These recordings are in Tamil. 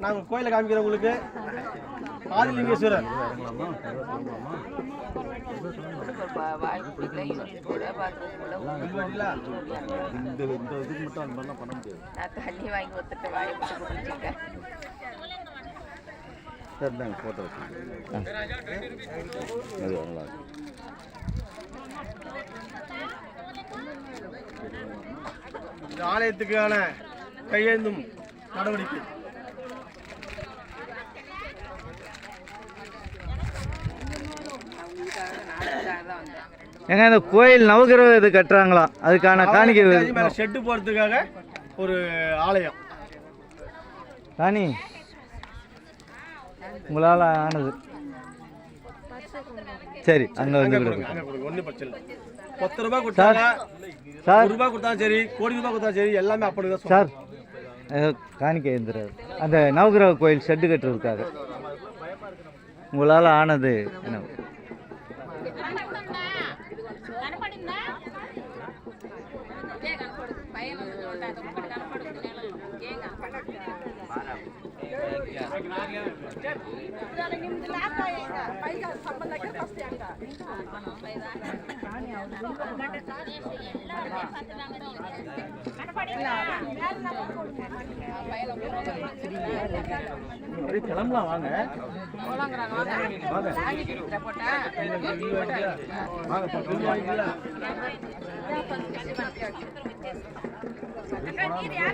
நாங்கள் கோயிலை காமிக்கிறோம் உங்களுக்கு ஆதிலிங்கேஸ்வரர் இந்த இந்த இதுக்கு மட்டும் அந்த மாதிரிலாம் பண்ண முடியாது நான் தண்ணி வாங்கி ஒத்துட்டு வாய் பிடிச்சி குடிச்சிட்டேன் சரி தாங்க ஃபோட்டோ அது நல்லா இந்த ஆலயத்துக்கான கையேந்தும் நடவடிக்கை நான் உங்களுக்காக நான் அதுக்காக தான் வந்தேன் ஏங்க இந்த கோயில் நவகிரகம் இது கட்டுறாங்களாம் அதுக்கான காணிக்கை ஷெட்டு போகிறதுக்காக ஒரு ஆலயம். ராணி உங்களால் ஆனது. சரி அங்கே வந்து ஒன்றும் பிரச்சனை பத்து ரூபாய் கொடுத்தாங்க சார் ரூபாய் கொடுத்தாலும் சரி கோடி ரூபாய் கொடுத்தாலும் சரி எல்லாமே அப்படி தான் சார் காணிக்கை எழுந்துறாரு அந்த நவகிரக கோயில் ஷெட்டு கட்டுறதுக்காக. உங்களால் ஆனது என்ன? కనపడిందా? ఇదే కనపడుతుంది పైన ఉంటుంది కనపడుతుంది నెలలో ఏం కనపడదు నిమిది లాభ పైగా సంబంధం దగ్గర వస్తాయంట பத்து ரூபாய் வாங்கிக்கலாம்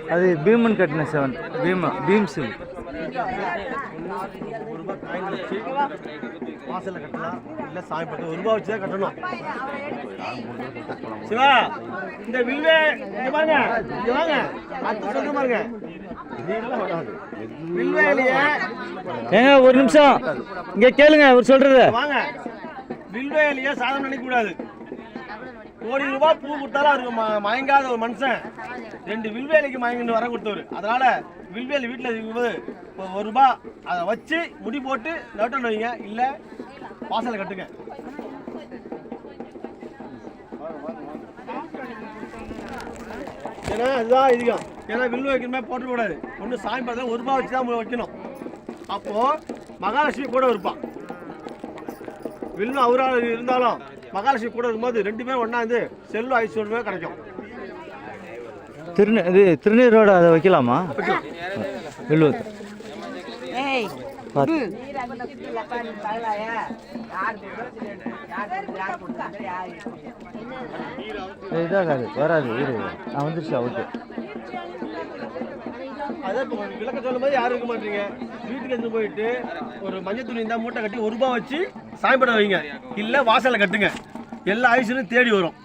அது பீமன் கட்டின செவன். பீமா பீம் சிவன் ஒரு ரூபாய் காயின் வச்சு வாசல்ல கட்டலாம். இல்ல சாமி பட்டு ஒரு ரூபாய் வச்சு தான் கட்டணும். சிவா இந்த வில்வே இங்க பாருங்க இங்க வாங்க. அடுத்து சொல்ற பாருங்க. வில்வேலியே ஏங்க ஒரு நிமிஷம். இங்கே கேளுங்க அவர் சொல்றது. வாங்க. வில்வேலியே சாதனை நினைக்க கூடாது கோடி ரூபாய் பூ கொடுத்தாலும் அவருக்கு மயங்காத ஒரு மனுஷன். ரெண்டு வில்வேலிக்கு மயங்கிட்டு வர கொடுத்தவர். அதனால வில்வேலி வீட்டில் இருக்கும்போது ஒரு ரூபாய் அதை வச்சு முடி போட்டு நோட்டில் வைங்க. இல்லை வாசலை கட்டுங்க. ஏன்னா அதுதான் அதிகம் ஏன்னா வில்லு வைக்கணுமே போட்டுக்கூடாது ஒன்று சாமி பார்த்தா ஒரு ரூபாய் வச்சு தான் வைக்கணும். அப்போ மகாலட்சுமி கூட இருப்பான் வில்லு அவராக இருந்தாலும் மகாலட்சுமி கூட இருக்கும்போது ரெண்டு பேரும் ஒன்றா இருந்து செல்வம் ஐஸ்வர்யமே கிடைக்கும். திருநெ இது திருநீரோட அதை வைக்கலாமா? வெள்ளுவத்து பார்த்து இதாகாது வராது இரு. நான் வந்துருச்சா ஓகே அதான் இப்போ விளக்க சொல்லும் போது யாரும் இருக்க மாட்டீங்க. வீட்டுக்கு எடுத்து போயிட்டு ஒரு மஞ்சள் துணி இருந்தால் மூட்டை கட்டி ஒரு ரூபாய் வச்சு சாயப்பட வைங்க. இல்லை வாசலை கட்டுங்க. எல்லா ஐஸ்வர்யும் தேடி வரும்.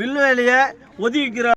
வில்லு வேலையை ஒதுக்கிக்கிற